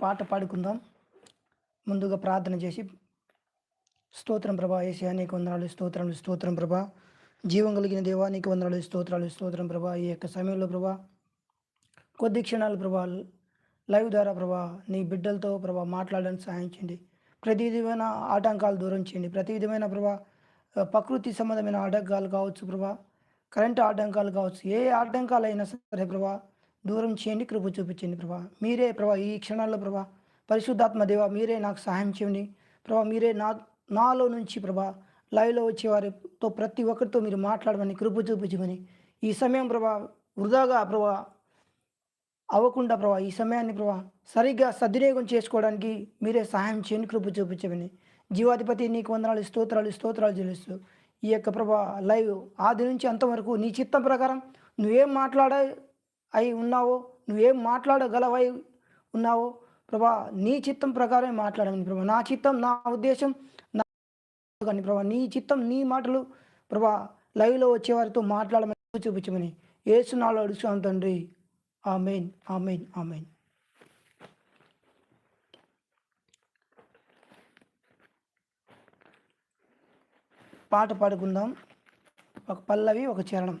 పాట పాడుకుందాం. ముందుగా ప్రార్థన చేసి స్తోత్రం ప్రభా ఏసీ నీకు వందనాలు స్తోత్రములు స్తోత్రం ప్రభా. జీవం కలిగిన దేవా నీకు వందనాలు స్తోత్రాలు స్తోత్రం ప్రభా. ఈ యొక్క సమయంలో ప్రభా కొద్ది క్షణాలు ప్రభా లైవ్ ద్వారా ప్రభా నీ బిడ్డలతో ప్రభా మాట్లాడడానికి సహాయం చేయండి. ప్రతి విధమైన ఆటంకాలు దూరం చేయండి. ప్రతి విధమైన ప్రభా ప్రకృతి సంబంధమైన ఆటంకాలు కావచ్చు ప్రభా కరెంటు ఆటంకాలు కావచ్చు ఏ ఆటంకాలు అయినా సరే ప్రభా దూరం చేయండి కృప చూపించండి ప్రభా. మీరే ప్రభా ఈ క్షణాల్లో ప్రభా పరిశుద్ధాత్మ దేవ మీరే నాకు సహాయం చేయండి. ప్రభా మీరే నా నాలో నుంచి ప్రభా లైవ్లో వచ్చే వారితో ప్రతి ఒక్కరితో మీరు మాట్లాడమని కృప చూపించమని ఈ సమయం ప్రభా వృధాగా ప్రభా అవ్వకుండా ప్రభా ఈ సమయాన్ని ప్రభా సరిగ్గా సద్వినియోగం చేసుకోవడానికి మీరే సహాయం చేయండి కృప చూపించమని. జీవాధిపతి నీకు వందనాలు స్తోత్రాలు స్తోత్రాలు చెల్లిస్తూ ఈ యొక్క ప్రభా లైవ్ ఆది నుంచి అంతవరకు నీ చిత్తం ప్రకారం నువ్వేం మాట్లాడా అయి ఉన్నావో? నువ్వేం మాట్లాడగలవై ఉన్నావో? ప్రభా నీ చిత్తం ప్రకారమే మాట్లాడమని ప్రభా. నా చిత్తం నా ఉద్దేశం నా కానీ ప్రభా. నీ చిత్తం నీ మాటలు ప్రభా లైవ్లో వచ్చేవారితో మాట్లాడమని చూపించమని ఏసునాలో అడుగుతాను తండ్రి. Amen amen amen. పాట పాడుకుందాం. ఒక పల్లవి ఒక చరణం.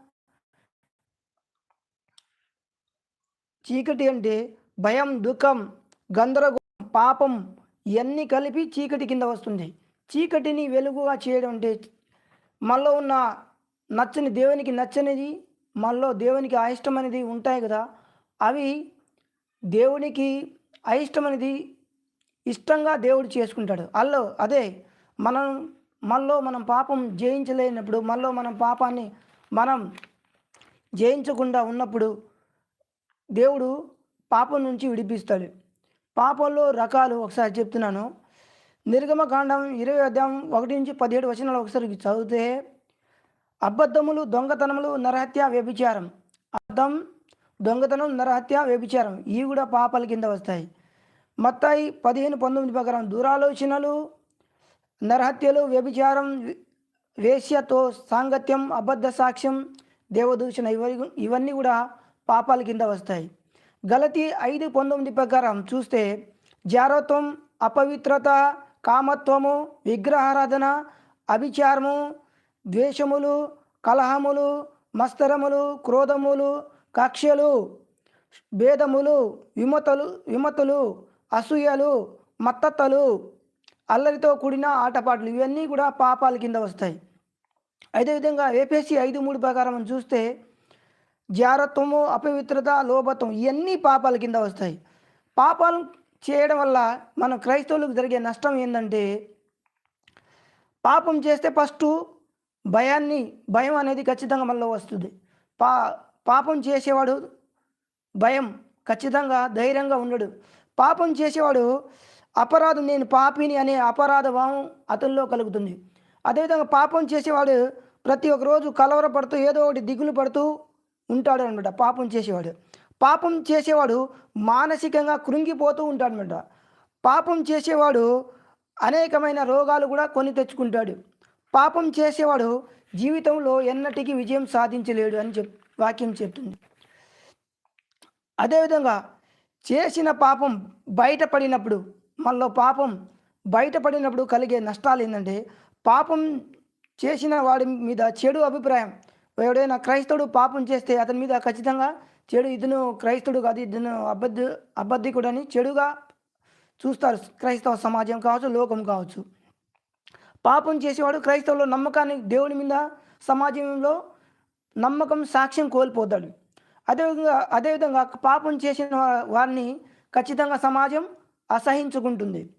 చీకటి అంటే భయం దుఃఖం గందరగోళం పాపం ఇవన్నీ కలిపి చీకటి కింద వస్తుంది. చీకటిని వెలుగుగా చేయడం అంటే మనలో ఉన్న నచ్చని దేవునికి నచ్చనిది మనలో దేవునికి అయిష్టమైనది ఉంటాయి కదా. అవి దేవునికి అయిష్టమైనది ఇష్టంగా దేవుడు చేసుకుంటాడు. అల్లో అదే మనం మనలో మనం పాపం జయించలేనప్పుడు మనలో మనం పాపాన్ని మనం జయించకుండా ఉన్నప్పుడు దేవుడు పాపం నుంచి విడిపిస్తాడు. పాపంలో రకాలు ఒకసారి చెప్తున్నాను. నిర్గమకాండం ఇరవై అధ్యాయం ఒకటి నుంచి పదిహేడు వచనాలు ఒకసారి చదివితే అబద్ధములు దొంగతనములు నరహత్య వ్యభిచారం. అబద్ధం దొంగతనం నరహత్య వ్యభిచారం. ఇవి కూడా పాపాల కింద వస్తాయి. మత్తాయి పదిహేను పంతొమ్మిది ప్రకారం దురాలోచనలు నరహత్యలు వ్యభిచారం వేశ్యతో సాంగత్యం అబద్ధ సాక్ష్యం దేవదూషణ ఇవన్నీ ఇవన్నీ కూడా పాపాల కింద వస్తాయి. గలతి ఐదు పంతొమ్మిది ప్రకారం చూస్తే జారత్వం అపవిత్రత కామత్వము విగ్రహారాధన అభిచారము ద్వేషములు కలహములు మస్తరములు క్రోధములు కక్షలు భేదములు విమతలు విమతలు అసూయలు మత్తతలు అల్లరితో కూడిన ఆటపాటలు ఇవన్నీ కూడా పాపాల కింద వస్తాయి. అదేవిధంగా ఏపీఎస్సీ ఐదు మూడు ప్రకారం చూస్తే జారత్వము అపవిత్రత లోభత్వం ఇవన్నీ పాపాల కింద వస్తాయి. పాపాలు చేయడం వల్ల మన క్రైస్తవులకు జరిగే నష్టం ఏంటంటే పాపం చేస్తే ఫస్ట్ భయాన్ని భయం అనేది ఖచ్చితంగా మనలో వస్తుంది. పా పాపం చేసేవాడు భయం ఖచ్చితంగా ధైర్యంగా ఉండడు. పాపం చేసేవాడు అపరాధం నేను పాపిని అనే అపరాధ భావం అతనిలో కలుగుతుంది. అదేవిధంగా పాపం చేసేవాడు ప్రతి ఒక్కరోజు కలవరపడుతూ ఏదో ఒకటి దిగులు పడుతూ ఉంటాడు అనమాట పాపం చేసేవాడు. పాపం చేసేవాడు మానసికంగా కృంగిపోతూ ఉంటాడు అనమాట పాపం చేసేవాడు అనేకమైన రోగాలు కూడా కొని తెచ్చుకుంటాడు. పాపం చేసేవాడు జీవితంలో ఎన్నటికీ విజయం సాధించలేడు అని చెప్ వాక్యం చెప్తుంది. అదేవిధంగా చేసిన పాపం బయటపడినప్పుడు మనలో పాపం బయటపడినప్పుడు కలిగే నష్టాలు ఏంటంటే పాపం చేసిన వాడి మీద చెడు అభిప్రాయం ఎవడైనా క్రైస్తవుడు పాపం చేస్తే అతని మీద ఖచ్చితంగా చెడు ఇతను క్రైస్తవుడు కాదు ఇతను అబద్ధ అబద్ధికుడని చెడుగా చూస్తారు. క్రైస్తవ సమాజం కావచ్చు లోకం కావచ్చు. పాపం చేసేవాడు క్రైస్తవులో నమ్మకాన్ని దేవుని మీద సమాజంలో నమ్మకం సాక్ష్యం కోల్పోతాడు. అదేవిధంగా అదేవిధంగా పాపం చేసిన వారిని ఖచ్చితంగా సమాజం అసహించుకుంటుంది.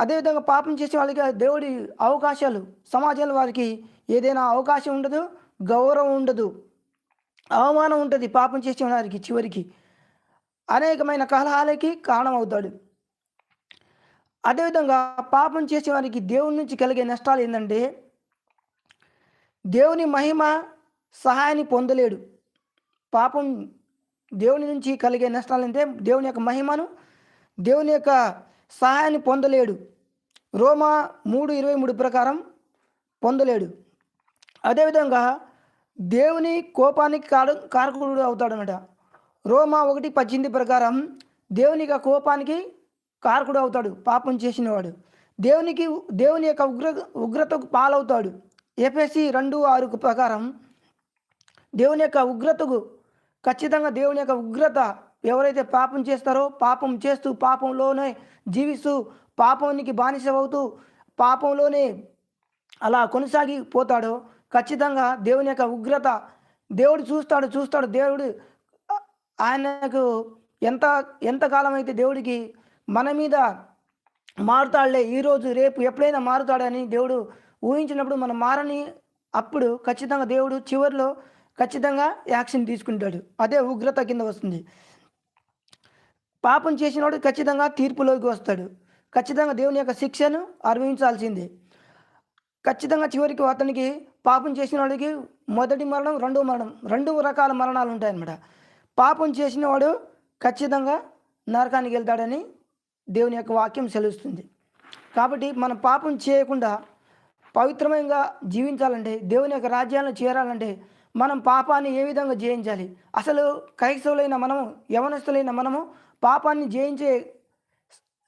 అదేవిధంగా పాపం చేసే వాళ్ళకి దేవుడి అవకాశాలు సమాజంలో వారికి ఏదైనా అవకాశం ఉండదు. గౌరవం ఉండదు అవమానం ఉంటుంది పాపం చేసే వారికి చివరికి. అనేకమైన కలహాలకి కారణమవుతాడు. అదేవిధంగా పాపం చేసే వారికి దేవుని నుంచి కలిగే నష్టాలు ఏంటంటే దేవుని మహిమ సహాయాన్ని పొందలేడు. పాపం దేవుని నుంచి కలిగే నష్టాలు అంటే దేవుని యొక్క మహిమను దేవుని యొక్క సహాయాన్ని పొందలేడు. రోమా మూడు ఇరవై మూడు ప్రకారం పొందలేడు. అదేవిధంగా దేవుని కోపానికి కాడు కారకుడు అవుతాడనమాట రోమా ఒకటి పద్దెనిమిది ప్రకారం దేవుని యొక్క కోపానికి కారకుడు అవుతాడు పాపం చేసినవాడు. దేవునికి దేవుని యొక్క ఉగ్ర ఉగ్రతకు పాలవుతాడు. ఎఫ్ఎస్సి రెండు ఆరు ప్రకారం దేవుని యొక్క ఉగ్రతకు ఖచ్చితంగా దేవుని యొక్క ఉగ్రత ఎవరైతే పాపం చేస్తారో పాపం చేస్తూ పాపంలోనే జీవిస్తూ పాపానికి బానిస అవుతూ పాపంలోనే అలా కొనసాగిపోతాడో ఖచ్చితంగా దేవుని యొక్క ఉగ్రత దేవుడు చూస్తాడు చూస్తాడు. దేవుడు ఆయనకు ఎంత ఎంతకాలం అయితే దేవుడికి మన మీద మారుతాడులే ఈరోజు రేపు ఎప్పుడైనా మారుతాడని దేవుడు ఊహించినప్పుడు మనం మారని అప్పుడు ఖచ్చితంగా దేవుడు చివరిలో ఖచ్చితంగా యాక్షన్ తీసుకుంటాడు. అదే ఉగ్రత కింద వస్తుంది. పాపం చేసినవాడు ఖచ్చితంగా తీర్పులోకి వస్తాడు. ఖచ్చితంగా దేవుని యొక్క శిక్షను అనుభవించాల్సిందే ఖచ్చితంగా చివరికి అతనికి పాపం చేసిన వాడికి మొదటి మరణం రెండో మరణం రెండు రకాల మరణాలు ఉంటాయన్నమాట. పాపం చేసిన వాడు ఖచ్చితంగా నరకానికి వెళ్తాడని దేవుని యొక్క వాక్యం సెలవుస్తుంది కాబట్టి మనం పాపం చేయకుండా పవిత్రమంగా జీవించాలంటే దేవుని యొక్క రాజ్యాలను చేరాలంటే మనం పాపాన్ని ఏ విధంగా జయించాలి? అసలు క్రైస్తవులైన మనము యవనస్తులైన మనము పాపాన్ని జయించే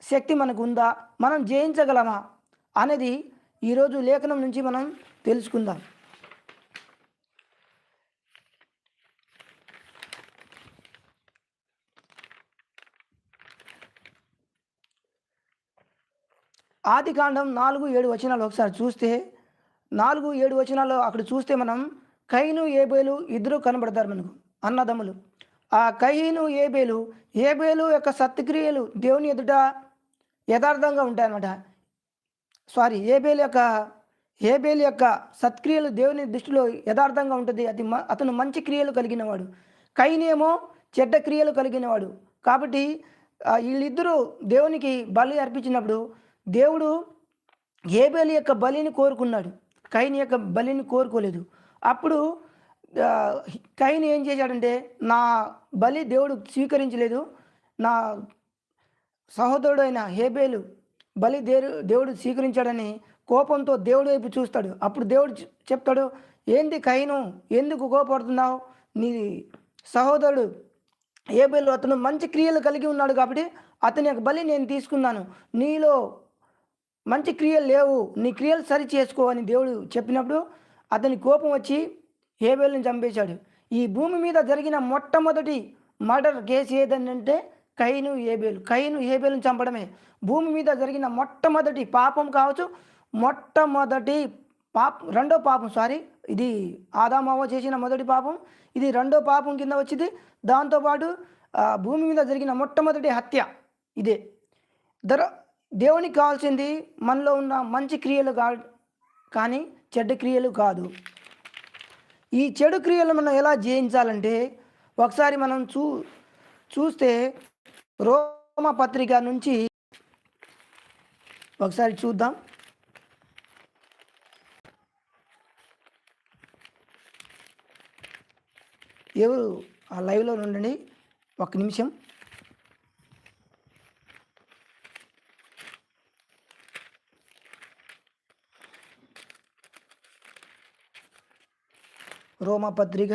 శక్తి మనకు ఉందా? మనం జయించగలమా? అనేది ఈరోజు లేఖనం నుంచి మనం తెలుసుకుందాం. ఆది కాండం నాలుగు ఏడు వచనాలు ఒకసారి చూస్తే నాలుగు ఏడు వచనాలు అక్కడ చూస్తే మనం కైను ఏబేలు ఇద్దరు కనబడతారు మనకు అన్నదమ్ములు. ఆ కహీను ఏబేలు ఏబేలు యొక్క సత్క్రియలు దేవుని ఎదుట యథార్థంగా ఉంటాయన్నమాట. సారీ ఏబేలు యొక్క హేబేల్ యొక్క సత్క్రియలు దేవుని దృష్టిలో యథార్థంగా ఉంటుంది. అది మ- అతను మంచి క్రియలు కలిగినవాడు. కైనేమో చెడ్డ క్రియలు కలిగినవాడు. కాబట్టి వీళ్ళిద్దరూ దేవునికి బలి అర్పించినప్పుడు దేవుడు హేబేలు యొక్క బలిని కోరుకున్నాడు. కైని యొక్క బలిని కోరుకోలేదు. అప్పుడు ఆ, కైని ఏం చేశాడంటే నా బలి దేవుడు స్వీకరించలేదు. నా సహోదరుడైన హేబేలు బలి దేరు దేవుడు స్వీకరించాడని కోపంతో దేవుడు వైపు చూస్తాడు. అప్పుడు దేవుడు చెప్తాడు ఏంది కైను? ఎందుకు కోపడుతున్నావు? నీ సహోదరుడు ఏబేలు అతను మంచి క్రియలు కలిగి ఉన్నాడు కాబట్టి అతని యొక్క బలి నేను తీసుకున్నాను. నీలో మంచి క్రియలు లేవు. నీ క్రియలు సరి చేసుకో అని దేవుడు చెప్పినప్పుడు అతని కోపం వచ్చి హేబేల్ని చంపేశాడు. ఈ భూమి మీద జరిగిన మొట్టమొదటి మర్డర్ కేసు ఏదంటే కైను ఏబేలు. కైను ఏబేలను చంపడమే. భూమి మీద జరిగిన మొట్టమొదటి పాపం కావచ్చు మొట్టమొదటి పాప రెండో పాపం సారీ ఇది ఆదామావ చేసిన మొదటి పాపం ఇది రెండో పాపం కింద వచ్చింది. దాంతోపాటు భూమి మీద జరిగిన మొట్టమొదటి హత్య ఇదే. దర దేవునికి కావాల్సింది మనలో ఉన్న మంచి క్రియలు కా కానీ చెడ్డ క్రియలు కాదు. ఈ చెడు క్రియలు మనం ఎలా జయించాలంటే ఒకసారి మనం చూ చూస్తే రోమ పత్రిక నుంచి ఒకసారి చూద్దాం. ఎవరు ఆ లైవ్లో ఉండండి. ఒక నిమిషం. రోమా పత్రిక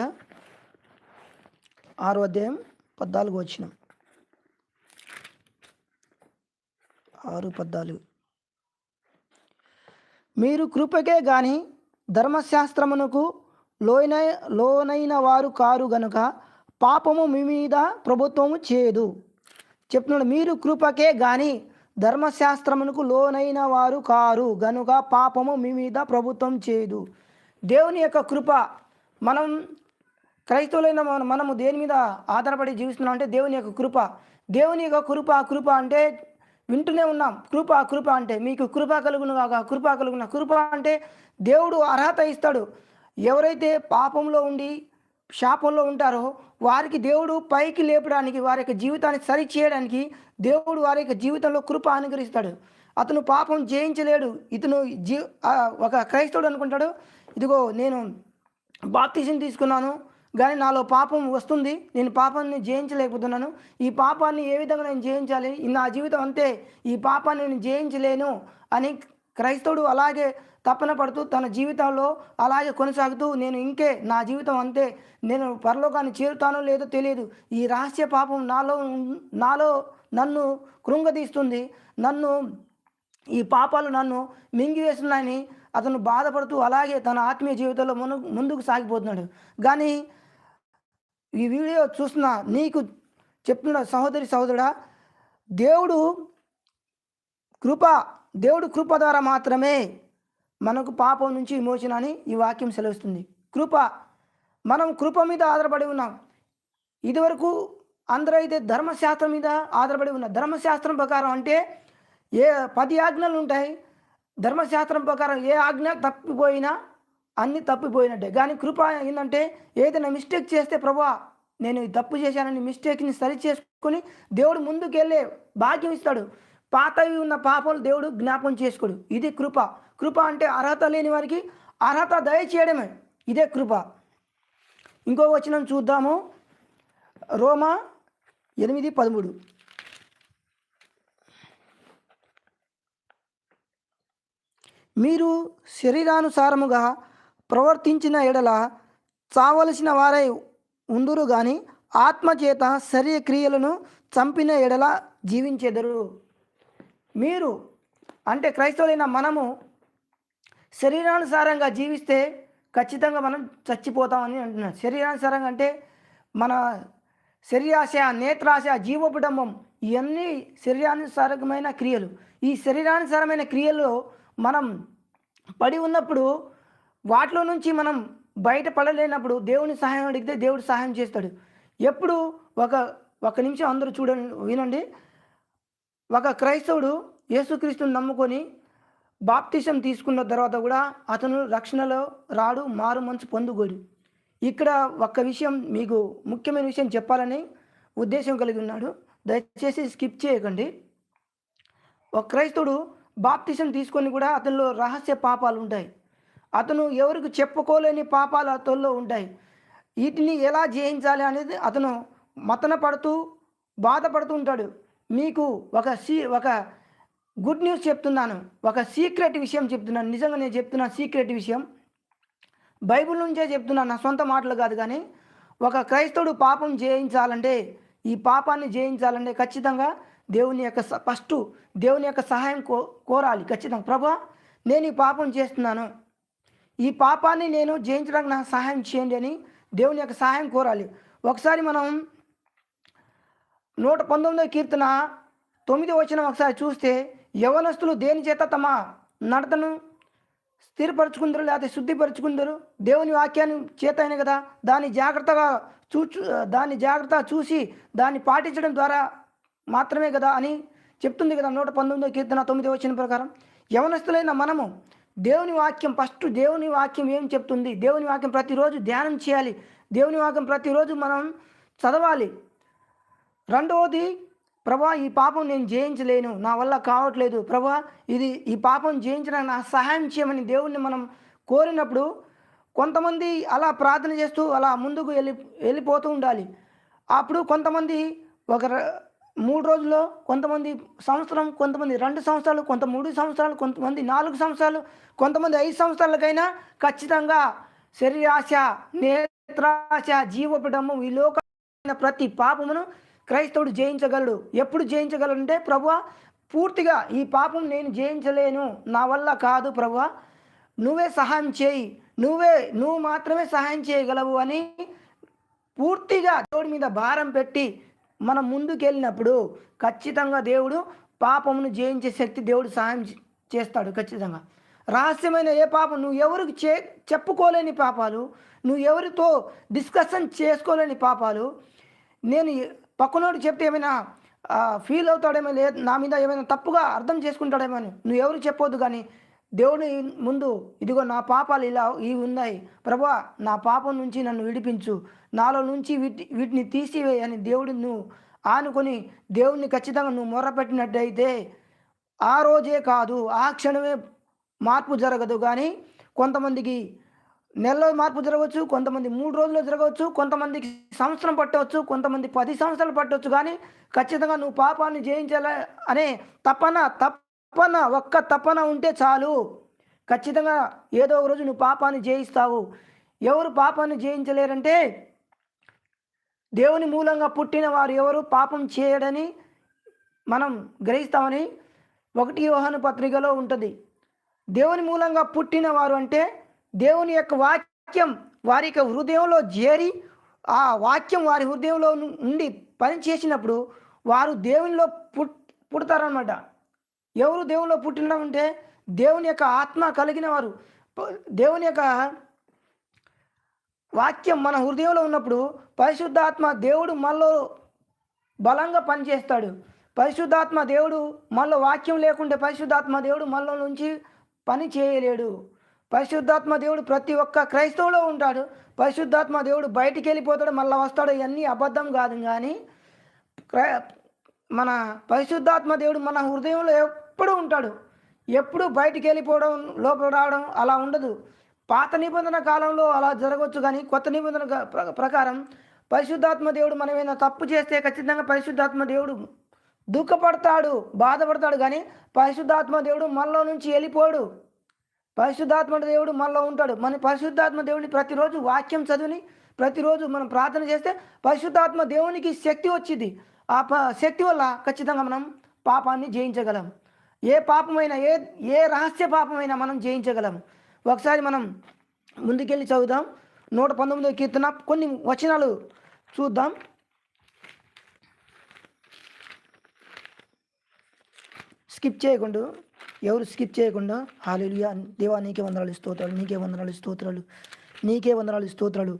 ఆరో అధ్యాయం పద్నాలుగు వచ్చిన ఆరు పద్నాలుగు. మీరు కృపకే గాని ధర్మశాస్త్రమునకు లోన లోనైన వారు కారు గనుక పాపము మీ మీద ప్రభుత్వము చేయదు చెప్తున్నాడు మీరు కృపకే గాని ధర్మశాస్త్రమునకు లోనైన వారు కారు గనుక పాపము మీ మీద ప్రభుత్వం చేయదు దేవుని యొక్క కృప మనం క్రైస్తవులైన మనము దేని మీద ఆధారపడి జీవిస్తున్నాం అంటే దేవుని యొక్క కృప. దేవుని యొక్క కృప కృప అంటే వింటూనే ఉన్నాం. కృప కృప అంటే మీకు కృప కలుగును కాక కృప కలుగున కృప అంటే దేవుడు అర్హత ఇస్తాడు. ఎవరైతే పాపంలో ఉండి శాపంలో ఉంటారో వారికి దేవుడు పైకి లేపడానికి వారి యొక్క జీవితాన్ని సరి చేయడానికి దేవుడు వారి యొక్క జీవితంలో కృప అనుగ్రహిస్తాడు. అతను పాపం జయించలేడు. ఇతను జీ ఒక క్రైస్తవుడు అనుకుంటాడు. ఇదిగో నేను బాప్తిజం తీసుకున్నాను కానీ నాలో పాపం వస్తుంది. నేను పాపాన్ని జయించలేకపోతున్నాను. ఈ పాపాన్ని ఏ విధంగా నేను జయించాలి? నా జీవితం అంతే. ఈ పాపాన్ని నేను జయించలేను అని క్రైస్తవుడు అలాగే తపన పడుతూ తన జీవితంలో అలాగే కొనసాగుతూ నేను ఇంకే నా జీవితం అంతే నేను పరలోకాన్ని చేరుతానో లేదో తెలియదు. ఈ రహస్య పాపం నాలో నాలో నన్ను కృంగదీస్తుంది. నన్ను ఈ పాపాలు నన్ను మింగివేస్తున్నాయని అతను బాధపడుతూ అలాగే తన ఆత్మీయ జీవితంలో మును ముందుకు సాగిపోతున్నాడు. కానీ ఈ వీడియో చూసిన నీకు చెప్తున్న సహోదరి సహోదరుడా దేవుడు కృప దేవుడు కృప ద్వారా మాత్రమే మనకు పాపం నుంచి విమోచన అని ఈ వాక్యం సెలవుస్తుంది. కృప మనం కృప మీద ఆధారపడి ఉన్నాం. ఇదివరకు అందరూ అయితే ధర్మశాస్త్రం మీద ఆధారపడి ఉన్న ధర్మశాస్త్రం ప్రకారం అంటే ఏ పది ఆజ్ఞలు ఉంటాయి ధర్మశాస్త్రం ప్రకారం ఏ ఆజ్ఞ తప్పిపోయినా అన్ని తప్పిపోయినట్టే. కానీ కృప ఏంటంటే ఏదైనా మిస్టేక్ చేస్తే ప్రభా నేను తప్పు చేశానని మిస్టేక్ని సరి చేసుకొని దేవుడు ముందుకు వెళ్ళే భాగ్యం ఇస్తాడు. పాతవి ఉన్న పాపాలు దేవుడు జ్ఞాపం చేసుకోడు. ఇది కృప. కృప అంటే అర్హత లేని వారికి అర్హత దయచేయడమే. ఇదే కృప. ఇంకో వచనం చూద్దాము. రోమా ఎనిమిది పదమూడు. మీరు శరీరానుసారముగా ప్రవర్తించిన ఎడల చావలసిన వారై ఉందురు కానీ ఆత్మచేత శరీర క్రియలను చంపిన ఎడల జీవించెదరు. మీరు అంటే క్రైస్తవులైన మనము శరీరానుసారంగా జీవిస్తే ఖచ్చితంగా మనం చచ్చిపోతామని అంటున్నాం శరీరానుసారంగా అంటే మన శరీరాశ నేత్రాశ జీవోపడంబం ఇవన్నీ శరీరానుసారకమైన క్రియలు. ఈ శరీరానుసారమైన క్రియల్లో మనం పడి ఉన్నప్పుడు వాటిలో నుంచి మనం బయటపడలేనప్పుడు దేవుని సహాయం అడిగితే దేవుడు సహాయం చేస్తాడు. ఎప్పుడు? ఒక ఒక నిమిషం అందరూ చూడండి వినండి. ఒక క్రైస్తవుడు యేసుక్రీస్తుని నమ్ముకొని బాప్తిసం తీసుకున్న తర్వాత కూడా అతను రక్షణలో రాడు మారు మనసు పొందుకోడు ఇక్కడ ఒక్క విషయం మీకు ముఖ్యమైన విషయం చెప్పాలని ఉద్దేశం కలిగి ఉన్నాడు. దయచేసి స్కిప్ చేయకండి. ఒక క్రైస్తవుడు బాప్తిసం తీసుకొని కూడా అతనిలో రహస్య పాపాలు ఉంటాయి. అతను ఎవరికి చెప్పుకోలేని పాపాలు అతనిలో ఉంటాయి. వీటిని ఎలా జయించాలి అనేది అతను మతన పడుతూ బాధపడుతూ ఉంటాడు. మీకు ఒక సి ఒక గుడ్ న్యూస్ చెప్తున్నాను. ఒక సీక్రెట్ విషయం చెప్తున్నాను. నిజంగా నేను చెప్తున్నా సీక్రెట్ విషయం. బైబిల్ నుంచే చెప్తున్నాను. నా సొంత మాటలు కాదు కానీ ఒక క్రైస్తవుడు పాపం జయించాలంటే ఈ పాపాన్ని జయించాలంటే ఖచ్చితంగా దేవుని యొక్క స- ఫస్ట్ దేవుని యొక్క సహాయం కో కోరాలి. ఖచ్చితంగా. ప్రభా నేను ఈ పాపం చేస్తున్నాను. ఈ పాపాన్ని నేను జయించడానికి నాకు సహాయం చేయండి అని దేవుని యొక్క సహాయం కోరాలి. ఒకసారి మనం నూట పంతొమ్మిదో కీర్తన తొమ్మిది వచ్చిన ఒకసారి చూస్తే యవనస్తులు దేని చేత తమ నడతను స్థిరపరచుకుందరు లేకపోతే శుద్ధిపరచుకుందరు? దేవుని వాక్యాన్ని చేత అయిన కదా? దాన్ని జాగ్రత్తగా చూచు దాన్ని జాగ్రత్తగా చూసి దాన్ని పాటించడం ద్వారా మాత్రమే కదా అని చెప్తుంది కదా నూట పంతొమ్మిదో కీర్తన తొమ్మిది వచ్చిన ప్రకారం. యవనస్తులైన మనము దేవుని వాక్యం ఫస్ట్ దేవుని వాక్యం ఏం చెప్తుంది? దేవుని వాక్యం ప్రతిరోజు ధ్యానం చేయాలి. దేవుని వాక్యం ప్రతిరోజు మనం చదవాలి. రెండవది ప్రభా ఈ పాపం నేను జయించలేను. నా వల్ల కావట్లేదు. ప్రభా ఇది ఈ పాపం జయించడానికి నా సహాయం చేయమని దేవుణ్ణి మనం కోరినప్పుడు కొంతమంది అలా ప్రార్థన చేస్తూ అలా ముందుకు వెళ్ళి వెళ్ళిపోతూ ఉండాలి. అప్పుడు కొంతమంది ఒక మూడు రోజుల్లో కొంతమంది సంవత్సరం కొంతమంది రెండు సంవత్సరాలు కొంత మూడు సంవత్సరాలు కొంతమంది నాలుగు సంవత్సరాలు కొంతమంది ఐదు సంవత్సరాలకైనా ఖచ్చితంగా శరీరాశ నేత్రాశ జీవపడము ఈ లోక ప్రతి పాపమును క్రైస్తవుడు జయించగలడు. ఎప్పుడు జయించగలడు అంటే ప్రభు పూర్తిగా ఈ పాపం నేను జయించలేను. నా వల్ల కాదు ప్రభు. నువ్వే సహాయం చేయి. నువ్వే నువ్వు మాత్రమే సహాయం చేయగలవు అని పూర్తిగా దేవుడి మీద భారం పెట్టి మనం ముందుకెళ్ళినప్పుడు ఖచ్చితంగా దేవుడు పాపమును జయించే శక్తి దేవుడు సహాయం చేస్తాడు ఖచ్చితంగా. రహస్యమైన ఏ పాపం? నువ్వు ఎవరికి చే చెప్పుకోలేని పాపాలు. నువ్వు ఎవరితో డిస్కషన్ చేసుకోలేని పాపాలు. నేను పక్కనోడు చెప్తే ఏమైనా ఫీల్ అవుతాడేమో లేదు నా మీద ఏమైనా తప్పుగా అర్థం చేసుకుంటాడేమో అని. నువ్వు ఎవరు చెప్పొద్దు కానీ దేవుని ముందు ఇదిగో నా పాపాలు ఇలా ఇవి ఉన్నాయి. ప్రభా నా పాపం నుంచి నన్ను విడిపించు. నాలో నుంచి వీటి వీటిని తీసివేయ అని దేవుడిని నువ్వు ఆనుకొని దేవుడిని ఖచ్చితంగా నువ్వు మొర్రపెట్టినట్టయితే ఆ రోజే కాదు ఆ క్షణమే మార్పు జరగదు. కానీ కొంతమందికి నెలలో మార్పు జరగవచ్చు కొంతమంది మూడు రోజుల్లో జరగవచ్చు కొంతమందికి సంవత్సరం పట్టవచ్చు కొంతమంది పది సంవత్సరాలు పట్టవచ్చు. కానీ ఖచ్చితంగా నువ్వు పాపాన్ని జయించాల అనే తపన తపన ఒక్క తపన ఉంటే చాలు. ఖచ్చితంగా ఏదో ఒక రోజు నువ్వు పాపాన్ని జయిస్తావు. ఎవరు పాపాన్ని జయించలేరంటే దేవుని మూలంగా పుట్టిన వారు ఎవరు? పాపం చేయడని మనం గ్రహిస్తామని ఒకటి యోహాను పత్రికలో ఉంటుంది. దేవుని మూలంగా పుట్టిన వారు అంటే దేవుని యొక్క వాక్యం వారి యొక్క హృదయంలో చేరి ఆ వాక్యం వారి హృదయంలో ఉండి నుండి పని చేసినప్పుడు వారు దేవునిలో పుట్ పుడతారనమాట ఎవరు దేవునిలో పుట్టిన ఉంటే దేవుని యొక్క ఆత్మ కలిగిన వారు దేవుని యొక్క వాక్యం మన హృదయంలో ఉన్నప్పుడు పరిశుద్ధాత్మ దేవుడు మనలో బలంగా పనిచేస్తాడు. పరిశుద్ధాత్మ దేవుడు మనలో వాక్యం లేకుంటే పరిశుద్ధాత్మ దేవుడు మనలో నుంచి పని చేయలేడు. పరిశుద్ధాత్మ దేవుడు ప్రతి ఒక్క క్రైస్తవులో ఉంటాడు. పరిశుద్ధాత్మ దేవుడు బయటికి వెళ్ళిపోతాడు మళ్ళీ వస్తాడు. ఇవన్నీ అబద్ధం కాదు కానీ క్రై- మన పరిశుద్ధాత్మ దేవుడు మన హృదయంలో ఎప్పుడు ఉంటాడు. ఎప్పుడు బయటికి వెళ్ళిపోవడం లోపల రావడం అలా ఉండదు. పాత నిబంధన కాలంలో అలా జరగవచ్చు కానీ కొత్త నిబంధన ప్ర- ప్రకారం పరిశుద్ధాత్మ దేవుడు మనం ఏదైనా తప్పు చేస్తే ఖచ్చితంగా పరిశుద్ధాత్మ దేవుడు దుఃఖపడతాడు బాధపడతాడు కానీ పరిశుద్ధాత్మ దేవుడు మనలో నుంచి వెళ్ళిపోడు. పరిశుద్ధాత్మ దేవుడు మనలో ఉంటాడు. మన పరిశుద్ధాత్మ దేవుడిని ప్రతిరోజు వాక్యం చదివిని ప్రతిరోజు మనం ప్రార్థన చేస్తే పరిశుద్ధాత్మ దేవునికి శక్తి వచ్చింది. ఆ ప శక్తి వల్ల ఖచ్చితంగా మనం పాపాన్ని జయించగలం. ఏ పాపమైనా ఏ ఏ రహస్య పాపమైనా మనం జయించగలం. ఒకసారి మనం ముందుకెళ్ళి చదువుదాం. నూట పంతొమ్మిదో కీర్తన కొన్ని వచనాలు చూద్దాం. స్కిప్ చేయకుండా ఎవరు స్కిప్ చేయకుండా హాలేలుయా దేవా నీకే వందనాలు స్తోత్రాలు నీకే వందనాలు స్తోత్రాలు నీకే వందనాలు స్తోత్రాలు.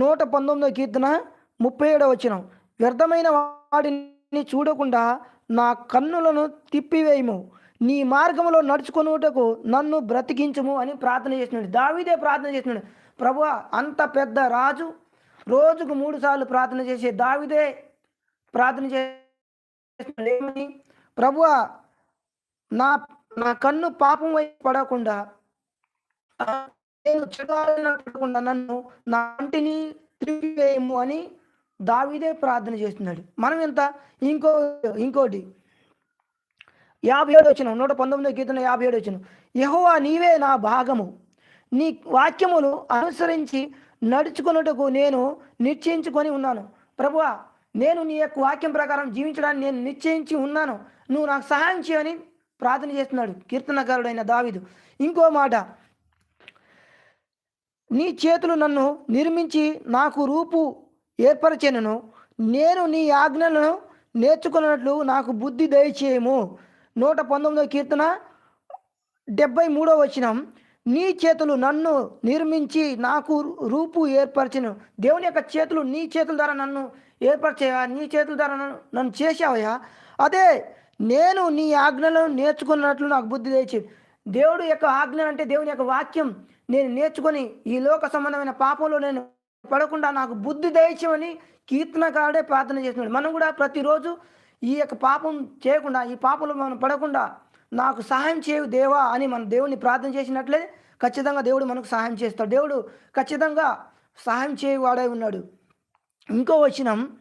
నూట పంతొమ్మిదో కీర్తన ముప్పై ఏడవ వచ్చిన వ్యర్థమైన వాడిని చూడకుండా నా కన్నులను తిప్పివేయము. నీ మార్గంలో నడుచుకొనుటకు నన్ను బ్రతికించము అని ప్రార్థన చేసినాడు. దావీదే ప్రార్థన చేసినాడు. ప్రభు అంత పెద్ద రాజు రోజుకు మూడు సార్లు ప్రార్థన చేసే దావిదే ప్రార్థన చేస్తున్నాడు ప్రభు నా నా కన్ను పాపం వైపు పడకుండా నేను చెడకుండా నన్ను నా ఇంటిని తిరిగివేయము అని దావిదే ప్రార్థన చేస్తున్నాడు. మనం ఎంత? ఇంకో ఇంకోటి. యాభై ఏడు వచ్చిన నూట పంతొమ్మిదో కీర్తన యాభై ఏడు వచ్చిన యహోవా నీవే నా భాగము. నీ వాక్యములు అనుసరించి నడుచుకున్నట్టుకు నేను నిశ్చయించుకొని ఉన్నాను. ప్రభువా నేను నీ యొక్క వాక్యం ప్రకారం జీవించడానికి నేను నిశ్చయించి ఉన్నాను. నువ్వు నాకు సహాయం చేయని ప్రార్థన చేస్తున్నాడు కీర్తనకారుడైన దావిదు. ఇంకో మాట. నీ చేతులు నన్ను నిర్మించి నాకు రూపు ఏర్పరచెను నేను నీ ఆజ్ఞలను నేర్చుకున్నట్లు నాకు బుద్ధి దయచేయము. నూట పంతొమ్మిదో కీర్తన డెబ్బై మూడో వచనం. నీ చేతులు నన్ను నిర్మించి నాకు రూపు ఏర్పరచను. దేవుని యొక్క చేతులు నీ చేతుల ద్వారా నన్ను ఏర్పరిచేవా నీ చేతుల ద్వారా నన్ను నన్ను చేసావయ్యా అదే నేను నీ ఆజ్ఞలను నేర్చుకున్నట్లు నాకు బుద్ధి తెచ్చి దేవుడు యొక్క ఆజ్ఞ అంటే దేవుని యొక్క వాక్యం. నేను నేర్చుకొని ఈ లోక సంబంధమైన పాపంలో నేను పడకుండా నాకు బుద్ధి దయచేయమని కీర్తనకారుడే ప్రార్థన చేస్తున్నాడు. మనం కూడా ప్రతిరోజు ఈ యొక్క పాపం చేయకుండా ఈ పాపంలో మనం పడకుండా నాకు సహాయం చేయు దేవా అని మన దేవుని ప్రార్థన చేసినట్లే ఖచ్చితంగా దేవుడు మనకు సహాయం చేస్తాడు. దేవుడు ఖచ్చితంగా సహాయం చేయవాడై ఉన్నాడు. ఇంకో వచనం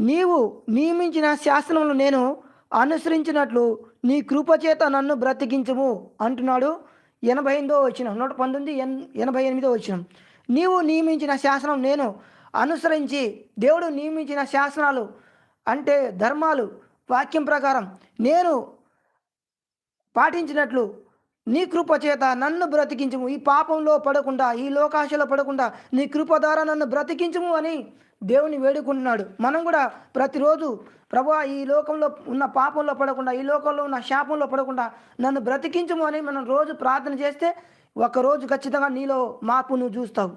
నీవు నియమించిన శాసనంలో నేను అనుసరించినట్లు నీ కృపచేత నన్ను బ్రతికించము అంటున్నాడు. ఎనభై ఎనిమిదో వచ్చిన నూట పంతొమ్మిది ఎన్ ఎనభై ఎనిమిదో వచ్చిన నీవు నియమించిన శాసనం నేను అనుసరించి దేవుడు నియమించిన శాసనాలు అంటే ధర్మాలు వాక్యం ప్రకారం నేను పాటించినట్లు నీ కృప చేత నన్ను బ్రతికించము. ఈ పాపంలో పడకుండా ఈ లోకాశలో పడకుండా నీ కృప ద్వారా నన్ను బ్రతికించము అని దేవుని వేడుకుంటున్నాడు. మనం కూడా ప్రతిరోజు ప్రభా ఈ లోకంలో ఉన్న పాపంలో పడకుండా ఈ లోకంలో ఉన్న శాపంలో పడకుండా నన్ను బ్రతికించము అని మనం రోజు ప్రార్థన చేస్తే ఒకరోజు ఖచ్చితంగా నీలో మార్పు నువ్వు చూస్తావు.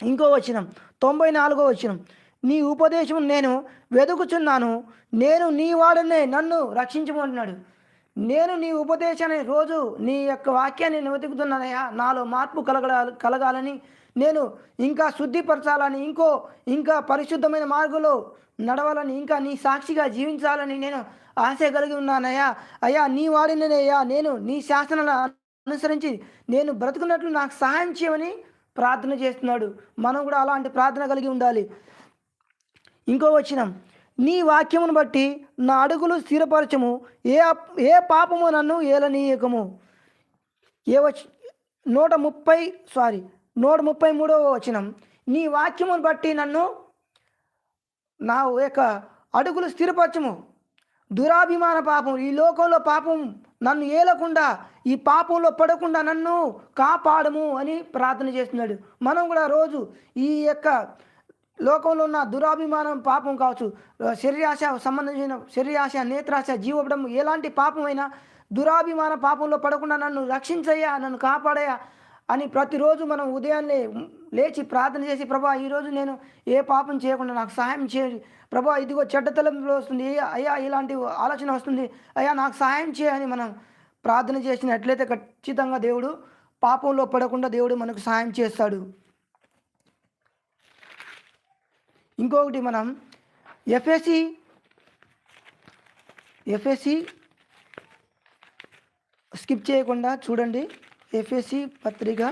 ఇంకో వచనం తొంభై నాలుగో వచనం. నీ ఉపదేశం నేను వెతుకుచున్నాను నేను నీ వాడనే నన్ను రక్షించమంటున్నాడు నేను నీ ఉపదేశాన్ని రోజు నీ యొక్క వాక్యాన్ని నేను వెతుకుతున్నానయ్యా. నాలో మార్పు కలగ కలగాలని నేను ఇంకా శుద్ధిపరచాలని ఇంకో ఇంకా పరిశుద్ధమైన మార్గంలో నడవాలని ఇంకా నీ సాక్షిగా జీవించాలని నేను ఆశ కలిగి ఉన్నానయ్యా. అయ్యా నీ వాడినయ్యా నేను నీ శాసనాలను అనుసరించి నేను బ్రతుకున్నట్లు నాకు సహాయం చేయమని ప్రార్థన చేస్తున్నాడు. మనం కూడా అలాంటి ప్రార్థన కలిగి ఉండాలి. ఇంకో వచ్చినాం నీ వాక్యమును బట్టి నా అడుగులు స్థిరపరచము. ఏ ఏ పాపము నన్ను ఏలనీయకము. ఏ వచ నూట ముప్పై సారీ నూట ముప్పై మూడవ వచనం. నీ వాక్యమును బట్టి నన్ను నా యొక్క అడుగులు స్థిరపరచము. దురాభిమాన పాపం ఈ లోకంలో పాపం నన్ను ఏలకుండా ఈ పాపంలో పడకుండా నన్ను కాపాడము అని ప్రార్థన చేస్తున్నాడు. మనం కూడా రోజు ఈ యొక్క లోకంలో ఉన్న దురాభిమానం పాపం కావచ్చు. శరీరాశ సంబంధించిన శరీరాశ నేత్రాశ జీవపడం ఎలాంటి పాపమైనా దురాభిమాన పాపంలో పడకుండా నన్ను రక్షించయ్యా నన్ను కాపాడయ్యా అని ప్రతిరోజు మనం ఉదయాన్నే లేచి ప్రార్థన చేసి ప్రభా ఈరోజు నేను ఏ పాపం చేయకుండా నాకు సహాయం చేయండి. ప్రభా ఇదిగో చెడ్డ తలంపులు వస్తుంది. అయ్యా ఇలాంటి ఆలోచన వస్తుంది. అయ్యా నాకు సహాయం చేయని మనం ప్రార్థన చేసినట్లయితే ఖచ్చితంగా దేవుడు పాపంలో పడకుండా దేవుడు మనకు సహాయం చేస్తాడు. ఇంకొకటి మనం ఎఫ్ఎసి ఎఫ్ఎసి స్కిప్ చేయకుండా చూడండి. ఎఫ్ఎసి పత్రిక.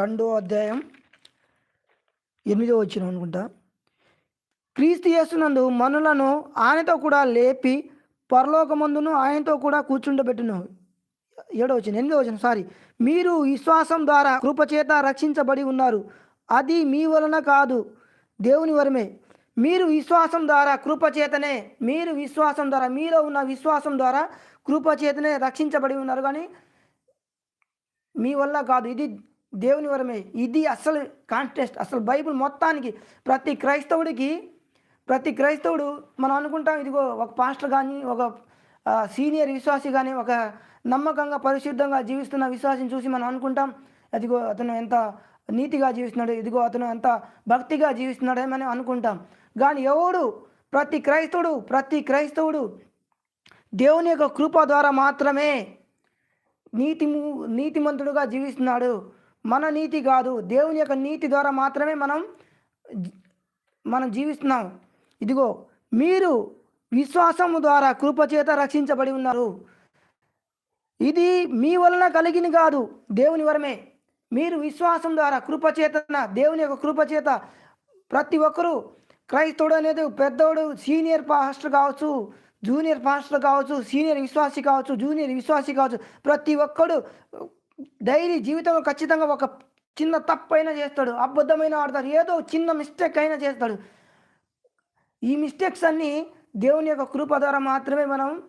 రెండో అధ్యాయం ఎనిమిదో వచ్చిన అనుకుంటా. క్రీస్తు చేస్తున్నందు మనులను ఆయనతో కూడా లేపి పరలోకమందును ఆయనతో కూడా కూర్చుండబెట్టును. ఏడో వచ్చిన ఎనిమిదో వచ్చిన సారీ మీరు విశ్వాసం ద్వారా కృపచేత రక్షించబడి ఉన్నారు. అది మీ వలన కాదు దేవుని వరమే. మీరు విశ్వాసం ద్వారా కృపచేతనే మీరు విశ్వాసం ద్వారా మీలో ఉన్న విశ్వాసం ద్వారా కృపచేతనే రక్షించబడి ఉన్నారు. కానీ మీ వల్ల కాదు ఇది దేవుని వరమే. ఇది అసలు కాంటెస్ట్ అసలు బైబిల్ మొత్తానికి ప్రతి క్రైస్తవుడికి ప్రతి క్రైస్తవుడు మనం అనుకుంటాం ఇదిగో ఒక పాస్టర్ కానీ ఒక సీనియర్ విశ్వాసి కానీ ఒక నమ్మకంగా పరిశుద్ధంగా జీవిస్తున్న విశ్వాసిని చూసి మనం అనుకుంటాం అదిగో అతను ఎంత నీతిగా జీవిస్తున్నాడు ఇదిగో అతను ఎంత భక్తిగా జీవిస్తున్నాడు మనం అనుకుంటాం. కానీ ఎవడు? ప్రతి క్రైస్తవుడు ప్రతి క్రైస్తవుడు దేవుని యొక్క కృప ద్వారా మాత్రమే నీతి నీతిమంతుడుగా జీవిస్తున్నాడు. మన నీతి కాదు దేవుని యొక్క నీతి ద్వారా మాత్రమే మనం మనం జీవిస్తున్నాం. ఇదిగో మీరు విశ్వాసము ద్వారా కృపచేత రక్షించబడి ఉన్నారు. ఇది మీ వలన కలిగింది కాదు దేవుని వరమే. మీరు విశ్వాసం ద్వారా కృపచేతన దేవుని యొక్క కృపచేత ప్రతి ఒక్కరూ క్రైస్తవుడు అనేది పెద్దోడు సీనియర్ పాస్టర్ కావచ్చు జూనియర్ పాస్టర్ కావచ్చు సీనియర్ విశ్వాసి కావచ్చు జూనియర్ విశ్వాసి కావచ్చు ప్రతి ఒక్కడు డైలీ జీవితంలో ఖచ్చితంగా ఒక చిన్న తప్పైనా అయినా చేస్తాడు అబద్ధమైన ఆడతాడు ఏదో చిన్న మిస్టేక్ అయినా చేస్తాడు. ఈ మిస్టేక్స్ అన్నీ దేవుని యొక్క కృప ద్వారా మాత్రమే మనం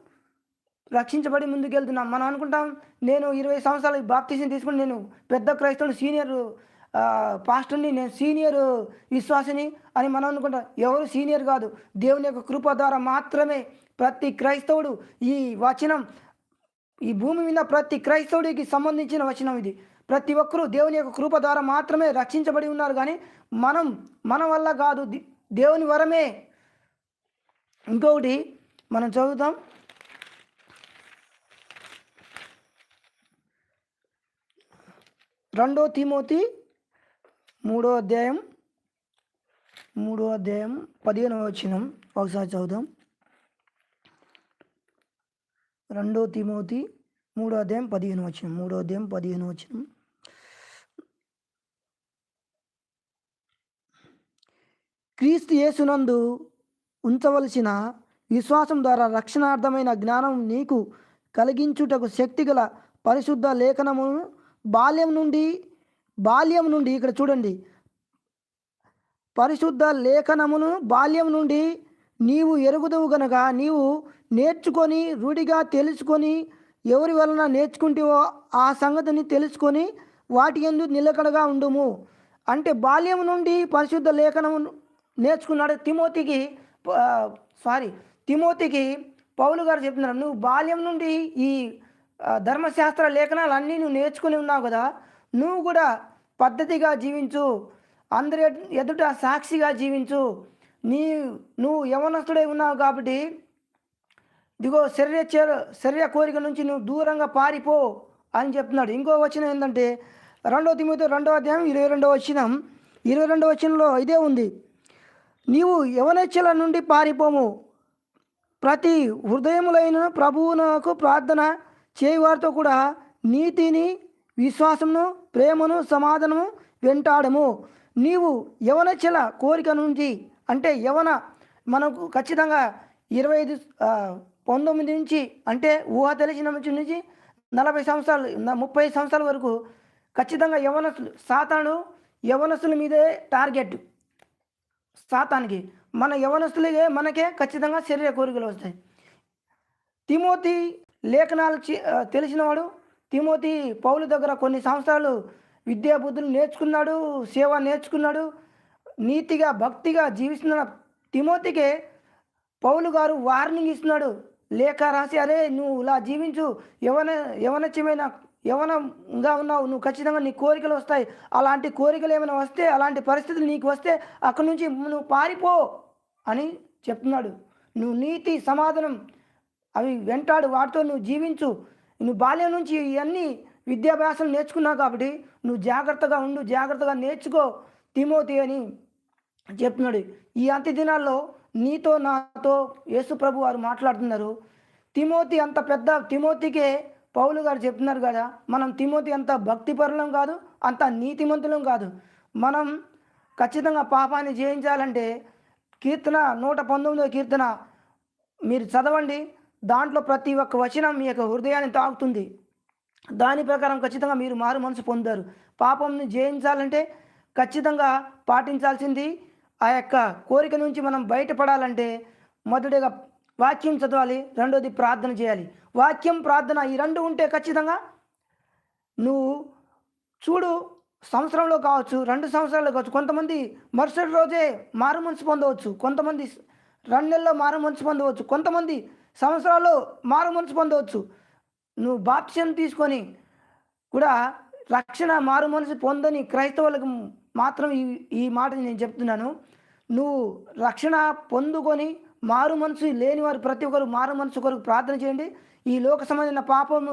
రక్షించబడి ముందుకెళ్తున్నాం. మనం అనుకుంటాం నేను ఇరవై సంవత్సరాలు బాప్తీసం తీసుకుని నేను పెద్ద క్రైస్తవుడు సీనియర్ పాస్టర్ని నేను సీనియర్ విశ్వాసిని అని మనం అనుకుంటాం. ఎవరు సీనియర్ కాదు. దేవుని యొక్క కృప ద్వారా మాత్రమే ప్రతి క్రైస్తవుడు ఈ వచనం ఈ భూమి మీద ప్రతి క్రైస్తవుడికి సంబంధించిన వచనం ఇది. ప్రతి ఒక్కరూ దేవుని యొక్క కృప ద్వారా మాత్రమే రక్షించబడి ఉన్నారు కానీ మనం మన వల్ల కాదు. దేవుని వరమే ఇంకొకటి మనం చదువుతాం. రెండో తిమోతి మూడో అధ్యాయం మూడో అధ్యాయం పదిహేను వచ్చినం ఒకసారి చదువుదాం. రెండో తిమోతి మూడో అధ్యాయం పదిహేను వచ్చిన మూడో అధ్యాయం పదిహేను వచ్చిన క్రీస్తు యేసునందు ఉంచవలసిన విశ్వాసం ద్వారా రక్షణార్థమైన జ్ఞానం నీకు కలిగించుటకు శక్తిగల పరిశుద్ధ లేఖనమును బాల్యం నుండి బాల్యం నుండి ఇక్కడ చూడండి. పరిశుద్ధ లేఖనమును బాల్యం నుండి నీవు ఎరుగుదవు గనక నీవు నేర్చుకొని రూఢిగా తెలుసుకొని ఎవరి వలన నేర్చుకుంటేవో ఆ సంగతిని తెలుసుకొని వాటి ఎందు నిలకడగా ఉండుము. అంటే బాల్యం నుండి పరిశుద్ధ లేఖనము నేర్చుకున్నాడు తిమోతికి సారీ తిమోతికి పౌలు గారు చెప్తున్నారు నువ్వు బాల్యం నుండి ఈ ధర్మశాస్త్ర లేఖనాలు అన్నీ నువ్వు నేర్చుకుని ఉన్నావు కదా నువ్వు కూడా పద్ధతిగా జీవించు అందరి ఎదుట సాక్షిగా జీవించు నీ నువ్వు యవనస్తుడై ఉన్నావు కాబట్టి ఇదిగో శరీర చే శరీర కోరిక నుంచి నువ్వు దూరంగా పారిపో అని చెప్తున్నాడు. ఇంకో వచనం ఏంటంటే రెండో తిమ్మతో రెండో అధ్యాయం ఇరవై రెండో వచనం ఇరవై రెండో వచనంలో ఇదే ఉంది. నీవు యవనచ్చల నుండి పారిపోము. ప్రతి హృదయములైన ప్రభువునకు ప్రార్థన చేయవారితో కూడా నీతిని విశ్వాసమును ప్రేమను సమాధానము వెంటాడము. నీవు యవనచల కోరిక నుంచి అంటే యవన మనకు ఖచ్చితంగా ఇరవై ఐదు పంతొమ్మిది నుంచి అంటే ఊహ తెలిసిన నుంచి నలభై సంవత్సరాలు ముప్పై సంవత్సరాల వరకు ఖచ్చితంగా యవనస్తులు సాతాను యవనస్తుల మీదే టార్గెట్. సాతానికి మన యవనస్తులకే మనకే ఖచ్చితంగా శరీర కోరికలు వస్తాయి. తిమోతి లేఖనాలు తెలిసినవాడు తిమోతి పౌలు దగ్గర కొన్ని సంవత్సరాలు విద్యా బుద్ధులు నేర్చుకున్నాడు సేవ నేర్చుకున్నాడు నీతిగా భక్తిగా జీవిస్తున్న తిమోతికే పౌలు గారు వార్నింగ్ ఇస్తున్నాడు. లేఖ రాసి అరే నువ్వు ఇలా జీవించు యవన యవనచ్యమైన యవనంగా ఉన్నావు నువ్వు ఖచ్చితంగా నీ కోరికలు వస్తాయి. అలాంటి కోరికలు ఏమైనా వస్తే అలాంటి పరిస్థితులు నీకు వస్తే అక్కడి నుంచి నువ్వు పారిపో అని చెప్తున్నాడు. నువ్వు నీతి సమాధానం అవి వెంటాడు వాటితో నువ్వు జీవించు. నువ్వు బాల్యం నుంచి ఇవన్నీ విద్యాభ్యాసం నేర్చుకున్నావు కాబట్టి నువ్వు జాగ్రత్తగా ఉండు జాగ్రత్తగా నేర్చుకో తిమోతి అని చెప్తున్నాడు. ఈ అంత్య దినాల్లో నీతో నాతో యేసు ప్రభు వారు మాట్లాడుతున్నారు. తిమోతి అంత పెద్ద తిమోతికే పౌలు గారు చెప్తున్నారు కదా మనం తిమోతి అంత భక్తిపరులం కాదు అంత నీతిమంతులం కాదు. మనం ఖచ్చితంగా పాపాన్ని జయించాలంటే కీర్తన నూట పంతొమ్మిదో కీర్తన మీరు చదవండి. దాంట్లో ప్రతి ఒక్క వచనం మీ యొక్క హృదయాన్ని తాకుతుంది. దాని ప్రకారం ఖచ్చితంగా మీరు మారు మనసు పొందారు పాపంని జయించాలంటే ఖచ్చితంగా పాటించాల్సింది ఆ యొక్క కోరిక నుంచి మనం బయటపడాలంటే మొదటిగా వాక్యం చదవాలి రెండోది ప్రార్థన చేయాలి. వాక్యం ప్రార్థన ఈ రెండు ఉంటే ఖచ్చితంగా నువ్వు చూడు సంవత్సరంలో కావచ్చు రెండు సంవత్సరాల్లో కావచ్చు కొంతమంది మరుసటి రోజే మారు మనసు పొందవచ్చు కొంతమంది రెండు నెలల్లో మారు మనసు పొందవచ్చు కొంతమంది సంవత్సరాల్లో మారు మనసు పొందవచ్చు. నువ్వు బాప్స్యం తీసుకొని కూడా రక్షణ మారు మనసు పొందని క్రైస్తవులకు మాత్రం ఈ ఈ మాటని నేను చెప్తున్నాను. నువ్వు రక్షణ పొందుకొని మారు మనసు లేని వారు ప్రతి ఒక్కరు మారు మనసు కొరకు ప్రార్థన చేయండి. ఈ లోక సంబంధించిన పాపం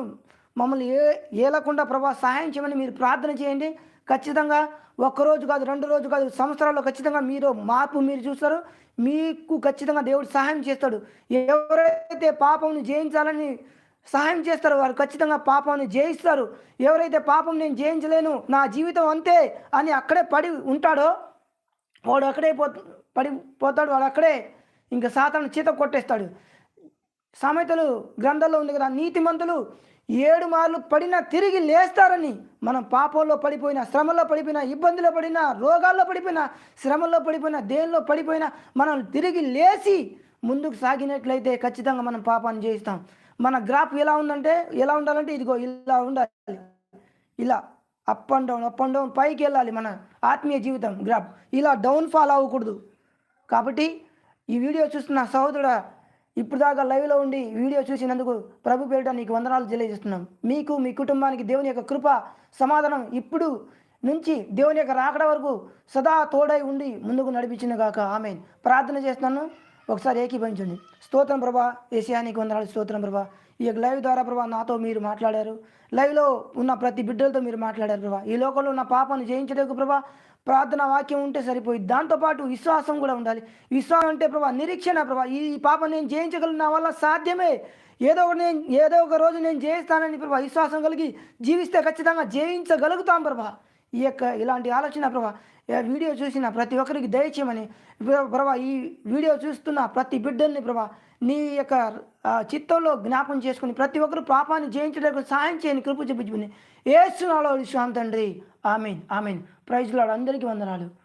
మమ్మల్ని ఏ ఏలకుండా ప్రభా సహాయం చేయమని మీరు ప్రార్థన చేయండి. ఖచ్చితంగా ఒక్కరోజు కాదు రెండు రోజు కాదు సంవత్సరాల్లో ఖచ్చితంగా మీరు మార్పు మీరు చూస్తారు. మీకు ఖచ్చితంగా దేవుడు సహాయం చేస్తాడు. ఎవరైతే పాపంను జయించాలని సహాయం చేస్తారు వారు ఖచ్చితంగా పాపాన్ని జయిస్తారు. ఎవరైతే పాపం నేను జయించలేను నా జీవితం అంతే అని అక్కడే పడి ఉంటాడో వాడు అక్కడే పో పడిపోతాడు వాడు అక్కడే ఇంకా సాతాను చీత కొట్టేస్తాడు. సామెతలు గ్రంథంలో ఉంది కదా నీతిమంతులు ఏడు మార్లు పడినా తిరిగి లేస్తారని. మనం పాపంలో పడిపోయిన శ్రమలో పడిపోయిన ఇబ్బందుల్లో పడినా రోగాల్లో పడిపోయిన శ్రమల్లో పడిపోయిన దేనిలో పడిపోయినా మనం తిరిగి లేచి ముందుకు సాగినట్లయితే ఖచ్చితంగా మనం పాపాన్ని చేయిస్తాం మన గ్రాఫ్ ఎలా ఉందంటే ఎలా ఉండాలంటే ఇదిగో ఇలా ఉండాలి. ఇలా up and down up and down పైకి వెళ్ళాలి మన ఆత్మీయ జీవితం గ్రాఫ్. ఇలా డౌన్ ఫాల్ అవ్వకూడదు. కాబట్టి ఈ వీడియో చూస్తున్న సహోదరుడు ఇప్పుడు దాకా లైవ్లో ఉండి వీడియో చూసినందుకు ప్రభు పేరిట నీకు వందనాలు తెలియజేస్తున్నాం. మీకు మీ కుటుంబానికి దేవుని యొక్క కృప సమాధానం ఇప్పుడు నుంచి దేవుని యొక్క రాకడ వరకు సదా తోడై ఉండి ముందుకు నడిపించిన గాక. ఆమె ప్రార్థన చేస్తున్నాను. ఒకసారి ఏకీభవించండి. స్తోత్రం ప్రభా ఏసియానికి వందనాలు. స్తోత్రం ప్రభా. ఈ యొక్క లైవ్ ద్వారా ప్రభా నాతో మీరు మాట్లాడారు. లైవ్లో ఉన్న ప్రతి బిడ్డలతో మీరు మాట్లాడారు ప్రభా. ఈ లోకంలో ఉన్న పాపను జయించడానికి ప్రభా ప్రార్థన వాక్యం ఉంటే సరిపోయి దాంతోపాటు విశ్వాసం కూడా ఉండాలి. విశ్వాసం అంటే ప్రభా నిరీక్షణ ప్రభా. ఈ పాపం నేను జయించగలను నా వల్ల సాధ్యమే. ఏదో ఒకటి నేను ఏదో ఒక రోజు నేను జయిస్తానని ప్రభా విశ్వాసం కలిగి జీవిస్తే ఖచ్చితంగా జయించగలుగుతాం ప్రభా. ఈ యొక్క ఇలాంటి ఆలోచన ప్రభా వీడియో చూసిన ప్రతి ఒక్కరికి దయచేయమని ప్రభా ఈ వీడియో చూస్తున్న ప్రతి బిడ్డల్ని ప్రభా నీ యొక్క చిత్తంలో జ్ఞాపం చేసుకుని ప్రతి ఒక్కరు పాపాన్ని జయించడానికి సాయం చేయని కృప చూపించుకుని ఏసునాలో విశ్వాం తండ్రి. Amen amen. Praise the lord అందరికీ వందనాలు.